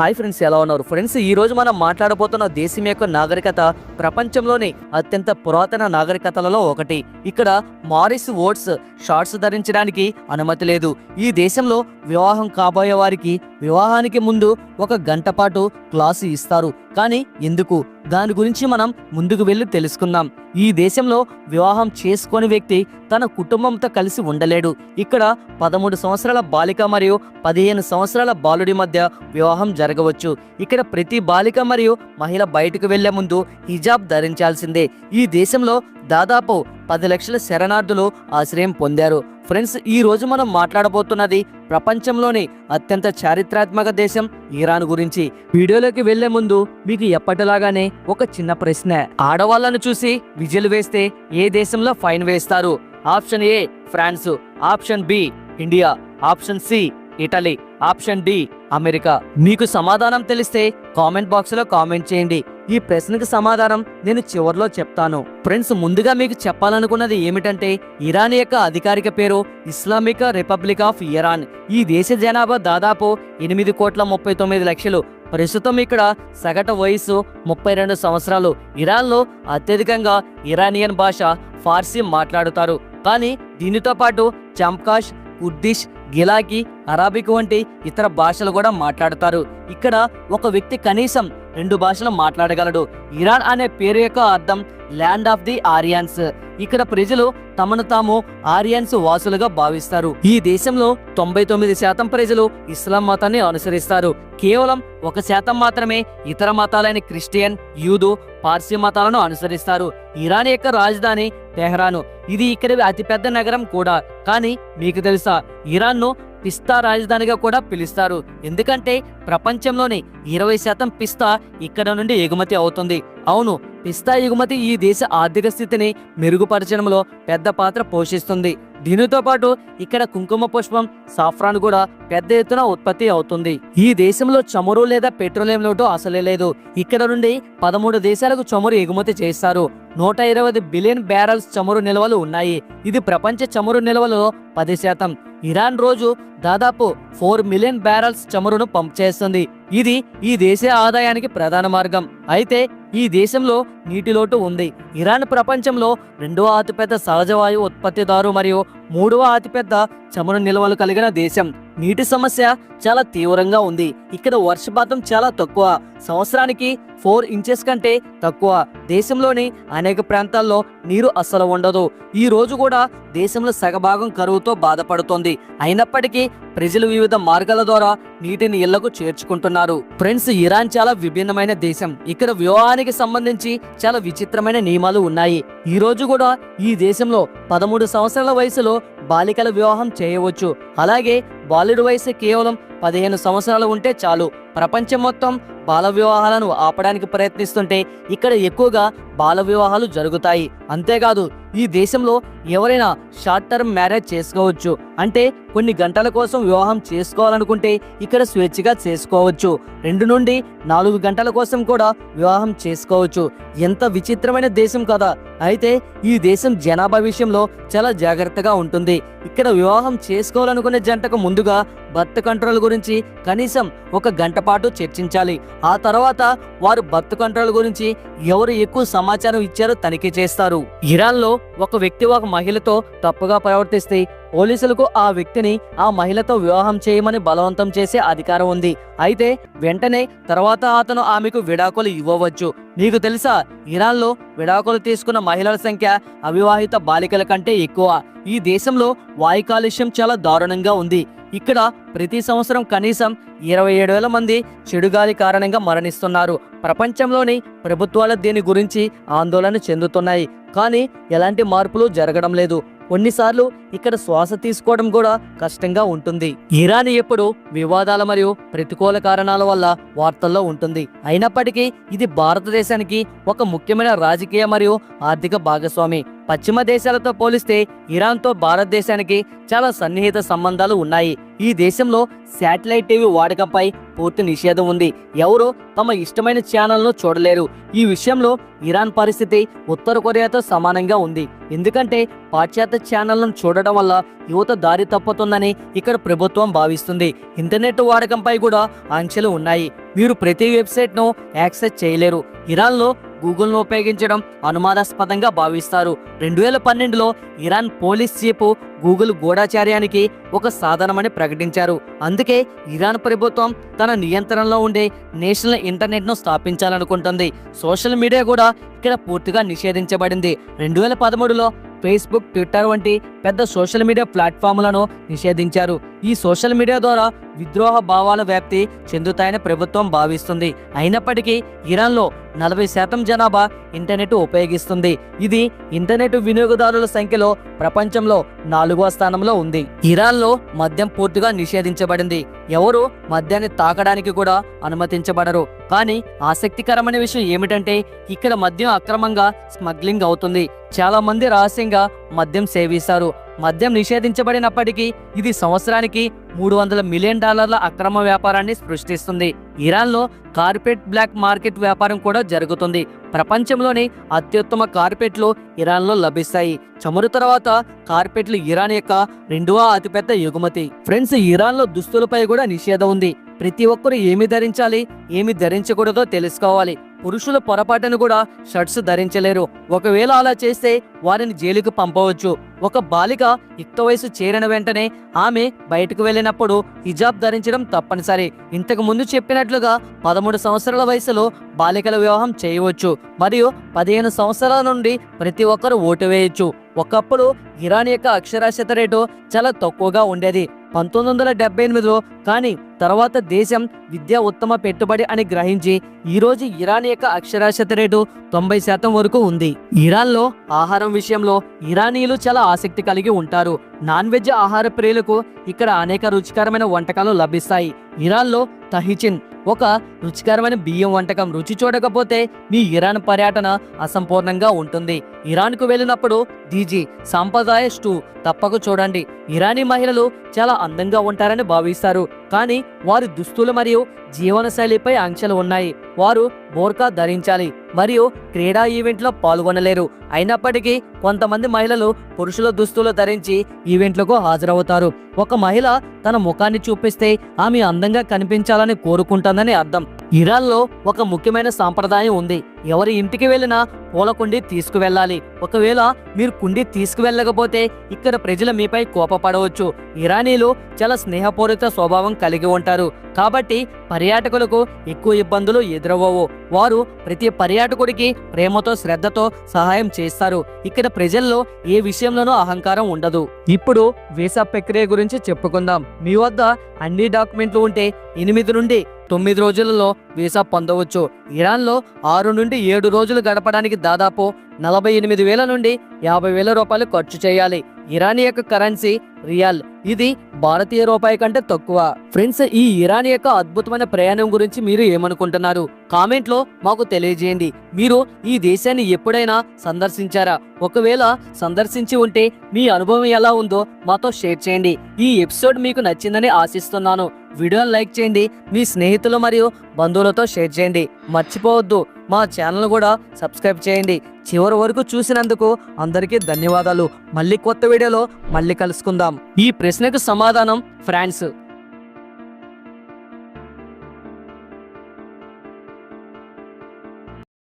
Hi friends ఎలా ఉన్నారు? Friends ఈ రోజు మనం మాట్లాడబోతున్న దేశం యొక్క నాగరికత ప్రపంచంలోని అత్యంత పురాతన నాగరికతలలో ఒకటి. ఇక్కడ మారిస్ ఓట్స్ షార్ట్స్ ధరించడానికి అనుమతి లేదు. ఈ దేశంలో వివాహం కాబోయే వారికి వివాహానికి ముందు ఒక గంట పాటు క్లాసు ఇస్తారు. కానీ ఎందుకు? దాని గురించి మనం ముందుకు వెళ్ళి తెలుసుకుందాం. ఈ దేశంలో వివాహం చేసుకోని వ్యక్తి తన కుటుంబంతో కలిసి ఉండలేడు. ఇక్కడ పదమూడు సంవత్సరాల బాలిక మరియు పదిహేను సంవత్సరాల బాలుడి మధ్య వివాహం జరగవచ్చు. ఇక్కడ ప్రతి బాలిక మరియు మహిళ బయటకు వెళ్ళే ముందు హిజాబ్ ధరించాల్సిందే. ఈ దేశంలో దాదాపు పది లక్షల శరణార్థులు ఆశ్రయం పొందారు. ఫ్రెండ్స్ ఈ రోజు మనం మాట్లాడబోతున్నది ప్రపంచంలోని అత్యంత చారిత్రాత్మక దేశం ఇరాన్ గురించి. వీడియోలోకి వెళ్ళే ముందు మీకు ఎప్పటిలాగానే ఒక చిన్న ప్రశ్న. ఆడవాళ్ళను చూసి విజిల్ వేస్తే ఏ దేశంలో ఫైన్ వేస్తారు? Option A France. Option B India. Option C Italy. Option D America. మీకు సమాధానం తెలిస్తే కామెంట్ బాక్స్లో కామెంట్ చేయండి. ఈ ప్రశ్నకు సమాధానం నేను చివర్లో చెప్తాను. ఫ్రెండ్స్ ముందుగా మీకు చెప్పాలనుకున్నది ఏమిటంటే ఇరాన్ యొక్క అధికారిక పేరు ఇస్లామిక్ రిపబ్లిక్ ఆఫ్ ఇరాన్. ఈ దేశ జనాభా దాదాపు ఎనిమిది కోట్ల ముప్పై తొమ్మిది లక్షలు. ప్రస్తుతం ఇక్కడ సగటు వయసు ముప్పై రెండు సంవత్సరాలు. ఇరాన్లో అత్యధికంగా ఇరానియన్ భాష ఫార్సీ మాట్లాడుతారు. కానీ దీనితో పాటు చంకాష్ కుర్దిష్ గిలాకి అరాబిక్ వంటి ఇతర భాషలు కూడా మాట్లాడతారు. ఇక్కడ ఒక వ్యక్తి కనీసం రెండు భాషలు మాట్లాడగలడు. ఇరాన్ అనే పేరు యొక్క అర్థం ల్యాండ్ ఆఫ్ ది ఆరియన్స్ ఇక్కడ ప్రజలు తమను తాము ఆరియన్స్ వాసులుగా భావిస్తారు. ఈ దేశంలో తొంభై తొమ్మిది శాతం ప్రజలు ఇస్లాం మతాన్ని అనుసరిస్తారు. కేవలం ఒక శాతం మాత్రమే ఇతర మతాలైన క్రిస్టియన్ యూదు పార్సీ మతాలను అనుసరిస్తారు. ఇరాన్ యొక్క రాజధాని తెహ్రాను. ఇది ఇక్కడ అతిపెద్ద నగరం కూడా. కానీ మీకు తెలుసా ఇరాన్ను పిస్తా రాజధానిగా కూడా పిలుస్తారు. ఎందుకంటే ప్రపంచంలోని ఇరవై శాతం పిస్తా ఇక్కడ నుండి ఎగుమతి అవుతుంది. అవును పిస్తా ఎగుమతి ఈ దేశ ఆర్థిక స్థితిని మెరుగుపరచడంలో పెద్ద పాత్ర పోషిస్తుంది. దీనితో పాటు ఇక్కడ కుంకుమ పుష్పం సాఫ్రాన్ కూడా పెద్ద ఎత్తున ఉత్పత్తి అవుతుంది. ఈ దేశంలో చమురు లేదా పెట్రోలియం లోటు అసలే లేదు. ఇక్కడ నుండి పదమూడు దేశాలకు చమురు ఎగుమతి చేస్తారు. నూట ఇరవై బిలియన్ బ్యారల్స్ చమురు నిల్వలు ఉన్నాయి. ఇది ప్రపంచ చమురు నిల్వలో పది శాతం. ఇరాన్ రోజు దాదాపు ఫోర్ మిలియన్ బ్యారల్స్ చమురును పంప్ చేస్తుంది. ఇది ఈ దేశ ఆదాయానికి ప్రధాన మార్గం. అయితే ఈ దేశంలో నీటి లోటు ఉంది. ఇరాన్ ప్రపంచంలో రెండవ అతిపెద్ద సహజ వాయువు ఉత్పత్తిదారు మరియు మూడవ అతిపెద్ద చమురు నిల్వలు కలిగిన దేశం. నీటి సమస్య చాలా తీవ్రంగా ఉంది. ఇక్కడ వర్షపాతం చాలా తక్కువ. సంవత్సరానికి ఫోర్ ఇంచెస్ కంటే తక్కువ. దేశంలోని అనేక ప్రాంతాల్లో నీరు అస్సలు ఉండదు. ఈ రోజు కూడా దేశంలో సగభాగం కరువుతో బాధపడుతోంది. అయినప్పటికీ ప్రజలు వివిధ మార్గాల ద్వారా నీటిని ఇళ్ళకు చేర్చుకుంటున్నారు. ఫ్రెండ్స్ ఇరాన్ చాలా విభిన్నమైన దేశం. ఇక్కడ వివాహానికి సంబంధించి చాలా విచిత్రమైన నియమాలు ఉన్నాయి. ఈ రోజు కూడా ఈ దేశంలో పదమూడు సంవత్సరాల వయసులో బాలికల వివాహం చేయవచ్చు. అలాగే బాలుడి వయసు కేవలం పదిహేను సంవత్సరాలు ఉంటే చాలు. ప్రపంచం మొత్తం బాల వివాహాలను ఆపడానికి ప్రయత్నిస్తుంటే ఇక్కడ ఎక్కువగా బాల వివాహాలు జరుగుతాయి. అంతేకాదు ఈ దేశంలో ఎవరైనా షార్ట్ టర్మ్ మ్యారేజ్ చేసుకోవచ్చు. అంటే కొన్ని గంటల కోసం వివాహం చేసుకోవాలనుకుంటే ఇక్కడ స్వేచ్ఛగా చేసుకోవచ్చు. రెండు నుండి నాలుగు గంటల కోసం కూడా వివాహం చేసుకోవచ్చు. ఎంత విచిత్రమైన దేశం కదా! అయితే ఈ దేశం జనాభా విషయంలో చాలా జాగ్రత్తగా ఉంటుంది. ఇక్కడ వివాహం చేసుకోవాలనుకునే జంటకు ముందుగా బర్త్ కంట్రోల్ గురించి కనీసం ఒక గంట పాటు చర్చించాలి. ఆ తర్వాత వారు బర్త్ కంట్రోల్ గురించి ఎవరు ఎక్కువ సమాచారం ఇచ్చారో తనిఖీ చేస్తారు. ఇరాన్లో ఒక వ్యక్తి ఒక మహిళతో తప్పుగా ప్రవర్తిస్తే పోలీసులకు ఆ వ్యక్తిని ఆ మహిళతో వివాహం చేయమని బలవంతం చేసే అధికారం ఉంది. అయితే వెంటనే తర్వాత అతను ఆమెకు విడాకులు ఇవ్వవచ్చు. మీకు తెలుసా ఇరాన్లో విడాకులు తీసుకున్న మహిళల సంఖ్య అవివాహిత బాలికల కంటే ఎక్కువ. ఈ దేశంలో వాయు కాలుష్యం చాలా దారుణంగా ఉంది. ఇక్కడ ప్రతి సంవత్సరం కనీసం ఇరవై ఏడు వేల మంది చెడుగాలి కారణంగా మరణిస్తున్నారు. ప్రపంచంలోని ప్రభుత్వాలు దీని గురించి ఆందోళన చెందుతున్నాయి. కానీ ఎలాంటి మార్పులు జరగడం లేదు. కొన్నిసార్లు ఇక్కడ శ్వాస తీసుకోవడం కూడా కష్టంగా ఉంటుంది. ఇరాన్ ఎప్పుడు వివాదాల మరియు ప్రతికూల కారణాల వల్ల వార్తల్లో ఉంటుంది. అయినప్పటికీ ఇది భారతదేశానికి ఒక ముఖ్యమైన రాజకీయ మరియు ఆర్థిక భాగస్వామి. పశ్చిమ దేశాలతో పోలిస్తే ఇరాన్తో భారతదేశానికి చాలా సన్నిహిత సంబంధాలు ఉన్నాయి. ఈ దేశంలో శాటిలైట్ టీవీ వాడకంపై పూర్తి నిషేధం ఉంది. ఎవరు తమ ఇష్టమైన ఛానల్ను చూడలేరు. ఈ విషయంలో ఇరాన్ పరిస్థితి ఉత్తర కొరియాతో సమానంగా ఉంది. ఎందుకంటే పాశ్చాత్య ఛానళ్ళను చూడడం వల్ల యువత దారి తప్పుతుందని ఇక్కడ ప్రభుత్వం భావిస్తుంది. ఇంటర్నెట్ వాడకంపై కూడా ఆంక్షలు ఉన్నాయి. మీరు ప్రతి వెబ్సైట్ను యాక్సెస్ చేయలేరు. ఇరాన్లో గూగుల్ను ఉపయోగించడం అనుమానాస్పదంగా భావిస్తారు. రెండు వేల పన్నెండులో ఇరాన్ పోలీస్ చీఫ్ గూగుల్ గూఢాచార్యానికి ఒక సాధనమని ప్రకటించారు. అందుకే ఇరాన్ ప్రభుత్వం తన నియంత్రణలో ఉండే నేషనల్ ఇంటర్నెట్ను స్థాపించాలనుకుంటుంది. సోషల్ మీడియా కూడా ఇక్కడ పూర్తిగా నిషేధించబడింది. రెండు వేల పదమూడులో ఫేస్బుక్ ట్విట్టర్ వంటి పెద్ద సోషల్ మీడియా ప్లాట్ఫామ్లను నిషేధించారు. ఈ సోషల్ మీడియా ద్వారా విద్రోహ భావాల వ్యాప్తి చెందుతాయని ప్రభుత్వం భావిస్తుంది. అయినప్పటికీ ఇరాన్లో నలభై శాతం జనాభా ఇంటర్నెట్ ఉపయోగిస్తుంది. ఇది ఇంటర్నెట్ వినియోగదారుల సంఖ్యలో ప్రపంచంలో నాలుగవ స్థానంలో ఉంది. ఇరాన్లో మద్యం పూర్తిగా నిషేధించబడింది. ఎవరు మద్యాన్ని తాకడానికి కూడా అనుమతించబడరు. కానీ ఆసక్తికరమైన విషయం ఏమిటంటే ఇక్కడ మద్యం అక్రమంగా స్మగ్లింగ్ అవుతుంది. చాలా మంది రహస్యంగా మద్యం సేవిస్తారు. మద్యం నిషేధించబడినప్పటికీ ఇది సంవత్సరానికి మూడు వందల మిలియన్ డాలర్ల అక్రమ వ్యాపారాన్ని సృష్టిస్తుంది. ఇరాన్లో కార్పెట్ బ్లాక్ మార్కెట్ వ్యాపారం కూడా జరుగుతుంది. ప్రపంచంలోని అత్యుత్తమ కార్పెట్లు ఇరాన్లో లభిస్తాయి. చమురు తర్వాత కార్పెట్లు ఇరాన్ యొక్క రెండవ అతిపెద్ద ఎగుమతి. ఫ్రెండ్స్ ఇరాన్లో దుస్తులపై కూడా నిషేధం ఉంది. ప్రతి ఒక్కరు ఏమి ధరించాలి ఏమి ధరించకూడదో తెలుసుకోవాలి. పురుషుల పొరపాటును కూడా షర్ట్స్ ధరించలేరు. ఒకవేళ అలా చేస్తే వారిని జైలుకు పంపవచ్చు. ఒక బాలిక యుక్త వయసు చేరిన వెంటనే ఆమె బయటకు వెళ్ళినప్పుడు హిజాబ్ ధరించడం తప్పనిసరి. ఇంతకు ముందు చెప్పినట్లుగా పదమూడు సంవత్సరాల వయసులో బాలికల వివాహం చేయవచ్చు. మరియు పదిహేను సంవత్సరాల నుండి ప్రతి ఒక్కరు ఓటు వేయచ్చు. ఒకప్పుడు ఇరాన్ యొక్క అక్షరాస్యత రేటు చాలా తక్కువగా ఉండేది. పంతొమ్మిది వందల డెబ్బై ఎనిమిదిలో కానీ తర్వాత దేశం విద్య ఉత్తమ పెట్టుబడి అని గ్రహించి ఈరోజు ఇరాన్ యొక్క అక్షరాస్యత రేటు తొంభై శాతం వరకు ఉంది. ఇరాన్లో ఆహారం విషయంలో ఇరానీయులు చాలా ఆసక్తి కలిగి ఉంటారు. నాన్ వెజ్ ఆహార ప్రియులకు ఇక్కడ అనేక రుచికరమైన వంటకాలు లభిస్తాయి. ఇరాన్లో తహిచిన్ ఒక రుచికరమైన బియ్యం వంటకం రుచి చూడకపోతే మీ ఇరాన్ పర్యటన అసంపూర్ణంగా ఉంటుంది. ఇరాన్కు వెళ్ళినప్పుడు డీజీ సాంప్రదాయ స్టూ తప్పక చూడండి. ఇరానీ మహిళలు చాలా అందంగా ఉంటారని భావిస్తారు. కానీ వారి దుస్తులు మరియు జీవనశైలిపై ఆంక్షలు ఉన్నాయి. వారు బోర్కా ధరించాలి. మరియు క్రీడా ఈవెంట్లో పాల్గొనలేరు. అయినప్పటికీ కొంతమంది మహిళలు పురుషుల దుస్తులు ధరించి ఈవెంట్లకు హాజరవుతారు. ఒక మహిళ తన ముఖాన్ని చూపిస్తే ఆమె అందంగా కనిపించాలని కోరుకుంటుందని అర్థం. ఇరాన్లో ఒక ముఖ్యమైన సాంప్రదాయం ఉంది. ఎవరి ఇంటికి వెళ్ళినా పూల కుండి తీసుకువెళ్ళాలి. ఒకవేళ మీరు కుండి తీసుకువెళ్ళకపోతే ఇక్కడ ప్రజలు మీపై కోపపడవచ్చు. ఇరానీలు చాలా స్నేహపూరిత స్వభావం కలిగి ఉంటారు. కాబట్టి పర్యాటకులకు ఎక్కువ ఇబ్బందులు ఎదురవ్వవు. వారు ప్రతి పర్యాటకుడికి ప్రేమతో శ్రద్ధతో సహాయం చేస్తారు. ఇక్కడ ప్రజల్లో ఏ విషయంలోనూ అహంకారం ఉండదు. ఇప్పుడు వీసా ప్రక్రియ గురించి చెప్పుకుందాం. మీ వద్ద అన్ని డాక్యుమెంట్లు ఉంటే ఎనిమిది నుండి తొమ్మిది రోజులలో వీసా పొందవచ్చు. ఇరాన్లో ఆరు నుండి ఏడు రోజులు గడపడానికి దాదాపు నలభై ఎనిమిది వేల నుండి యాభై వేల రూపాయలు ఖర్చు చేయాలి. ఇరాన్ యొక్క కరెన్సీ రియాల్. ఇది భారతీయ రూపాయి కంటే తక్కువ. ఫ్రెండ్స్ ఈ ఇరాన్ యొక్క అద్భుతమైన ప్రయాణం గురించి మీరు ఏమనుకుంటున్నారు? కామెంట్లో మాకు తెలియజేయండి. మీరు ఈ దేశాన్ని ఎప్పుడైనా సందర్శించారా? ఒకవేళ సందర్శించి ఉంటే మీ అనుభవం ఎలా ఉందో మాతో షేర్ చేయండి. ఈ ఎపిసోడ్ మీకు నచ్చిందని ఆశిస్తున్నాను. వీడియోని లైక్ చేయండి మీ స్నేహితులు మరియు బంధువులతో షేర్ చేయండి. మర్చిపోవద్దు మా ఛానల్ కూడా సబ్స్క్రైబ్ చేయండి. చివరి వరకు చూసినందుకు అందరికీ ధన్యవాదాలు. మళ్ళీ కొత్త వీడియోలో మళ్ళీ కలుసుకుందాం. ఈ ప్రశ్నకు సమాధానం ఫ్రాన్స్.